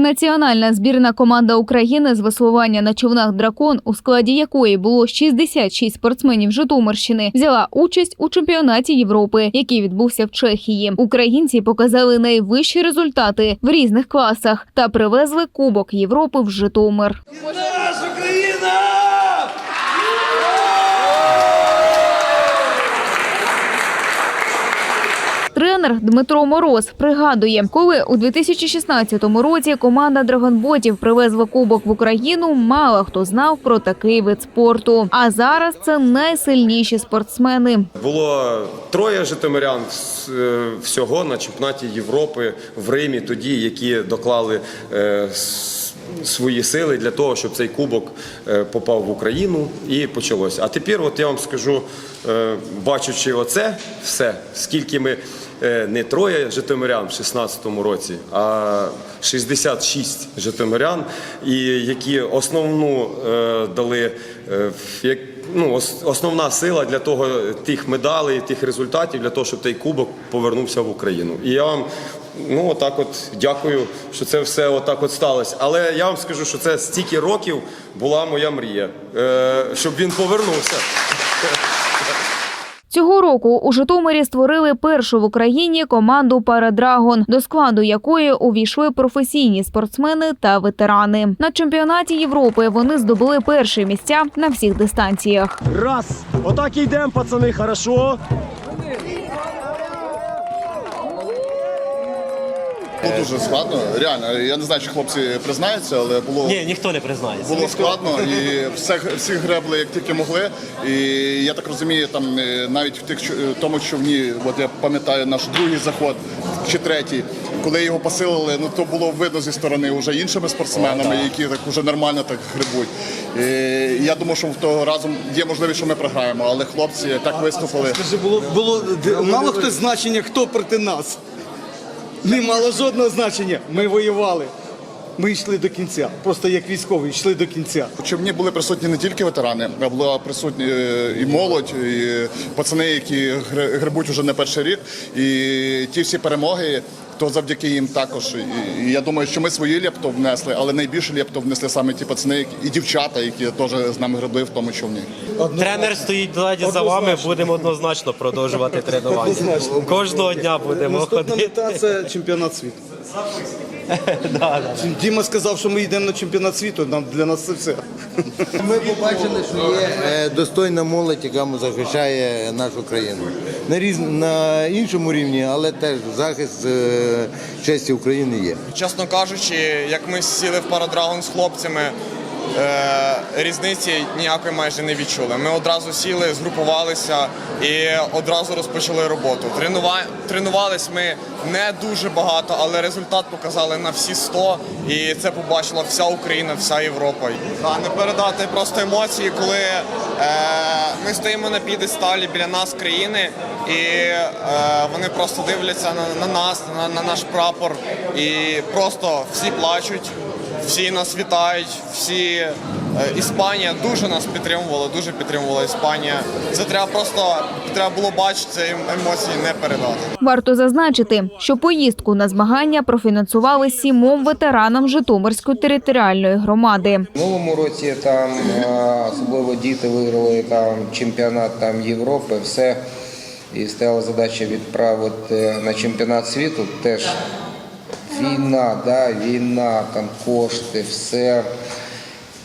Національна збірна команда України з веслування на човнах дракон, у складі якої було 66 спортсменів Житомирщини, взяла участь у чемпіонаті Європи, який відбувся в Чехії. Українці показали найвищі результати в різних класах та привезли Кубок Європи в Житомир. Тренер Дмитро Мороз пригадує, коли у 2016 році команда драгонботів привезла кубок в Україну, мало хто знав про такий вид спорту. А зараз це найсильніші спортсмени. Було троє житомирян е, всього на чемпіонаті Європи в Римі, тоді, які доклали е, свої сили для того, щоб цей кубок е, попав в Україну і почалося. А тепер, от я вам скажу, е, бачучи оце все, скільки ми. е, Не троє житомирян в 16-му році, а 66 житомирян, і які основну дали як ну, основна сила для того, тих медалей, тих результатів, для того, щоб той кубок повернувся в Україну. І я вам ну, отак от дякую, що це все отак от сталося. Але я вам скажу, що це стільки років була моя мрія, е, щоб він повернувся. Цього року у Житомирі створили першу в Україні команду Парадрагон, до складу якої увійшли професійні спортсмени та ветерани. На чемпіонаті Європи вони здобули перші місця на всіх дистанціях. Раз. Отак і йдемо, пацани, хорошо. Було дуже складно. Реально, я не знаю, чи хлопці признаються, але було, Ні, ніхто не признається. було складно і все, всі гребли як тільки могли. І я так розумію, там е, навіть в тих чо- е, тому човні, от я пам'ятаю наш другий заход чи третій, коли його посилили, ну то було видно зі сторони вже іншими спортсменами, які так уже нормально так грибуть. І я думав, що в того разу є можливість, що ми програємо, але хлопці так виступили. Скажи, було, було мало хтось значення, хто проти нас. Не мало жодного значення. Ми воювали. Ми йшли до кінця. Просто як військові йшли до кінця. У мені були присутні не тільки ветерани, а була присутні е, і молодь, і пацани, які гребуть вже не перший рік. І ті всі перемоги, то завдяки їм також. І- І я думаю, що ми свої лепто внесли, але найбільше лепто внесли саме ті пацани і дівчата, які теж з нами гребли в тому човні. Тренер стоїть леді за вами, будемо однозначно продовжувати тренування. Кожного дня будемо Наступна ходити. мета це чемпіонат світу. Діма сказав, що ми йдемо на чемпіонат світу. Нам для нас це все. Ми побачили, що є е, достойна молодь, яка захищає нашу країну. На, різ... на іншому рівні, але теж захист е, честі України є. Чесно кажучи, як ми сіли в парадрагон з хлопцями, різниці ніякої майже не відчули. Ми одразу сіли, згрупувалися і одразу розпочали роботу. Тренува... Тренувались ми не дуже багато, але результат показали на всі 100, і це побачила вся Україна, вся Європа. А не передати просто емоції, коли е, ми стоїмо на підесталі біля нас країни, і е, вони просто дивляться на, на нас, на, на наш прапор, і просто всі плачуть, всі нас вітають, всі е, Іспанія дуже нас підтримувала, дуже підтримувала Іспанія. Це треба просто треба було бачити, це емоції не передати. Варто зазначити, що поїздку на змагання профінансували сімом ветеранам Житомирської територіальної громади. Минулому році там е, особливо діти виграли там чемпіонат там Європи, все і стояла задача відправити на чемпіонат світу. Теж війна, да, війна, там кошти, все.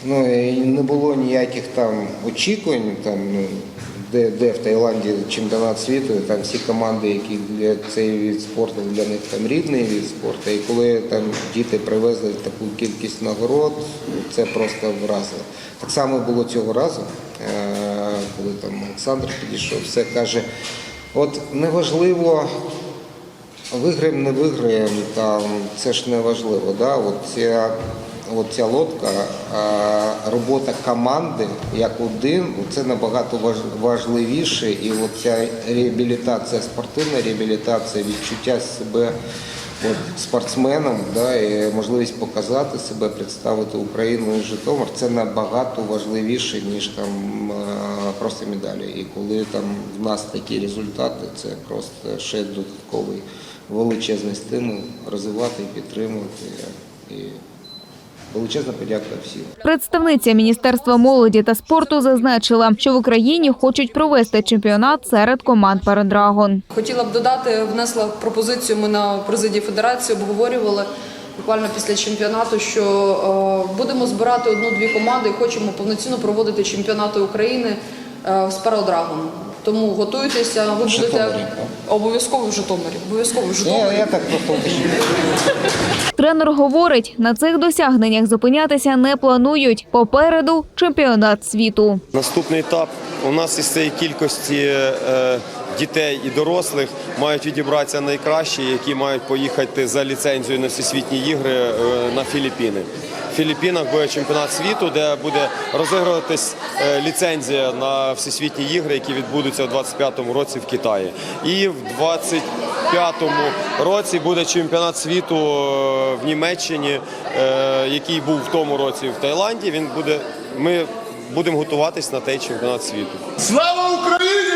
Ну і не було ніяких там очікувань, там ну, де, де в Таїланді чемпіонат світу, там всі команди, які для цей від спорту для них там рідний від спорту. І коли там діти привезли таку кількість нагород, це просто вразило. Так само було цього разу, е, коли там Олександр підійшов, все каже, от неважливо. Виграємо, не виграємо, там це ж не важливо. Да? От ця, от ця лодка, робота команди як один, це набагато важ- важливіше. І от ця реабілітація, спортивна реабілітація, відчуття себе от, спортсменом, да, і можливість показати себе, представити Україну і Житомир, це набагато важливіше, ніж там просто медалі. І коли там в нас такі результати, це просто ще додатковий величезний стимул розвивати і підтримувати І величезна подяка всім. Представниця Міністерства молоді та спорту зазначила, що в Україні хочуть провести чемпіонат серед команд Парадрагон. Хотіла б додати, внесла пропозицію. Ми на президії федерації обговорювали буквально після чемпіонату, що е, будемо збирати одну-дві команди і хочемо повноцінно проводити чемпіонати України з Парадрагон. Тому готуйтеся, ви будете обов'язково в Житомирі. Обов'язково в Житомирі. Я, я так просто. Тренер говорить, на цих досягненнях зупинятися не планують. Попереду чемпіонат світу. Наступний етап у нас із цієї кількості е, дітей і дорослих мають відібратися найкращі, які мають поїхати за ліцензією на всесвітні ігри е, на Філіппіни. Філіппінах буде чемпіонат світу, де буде розігруватись е, ліцензія на всесвітні ігри, які відбудуться у 25-му році в Китаї. І в 25-му році буде чемпіонат світу е, в Німеччині, е, який був в тому році в Таїланді. Він буде. Ми будемо готуватись на той чемпіонат світу. Слава Україні!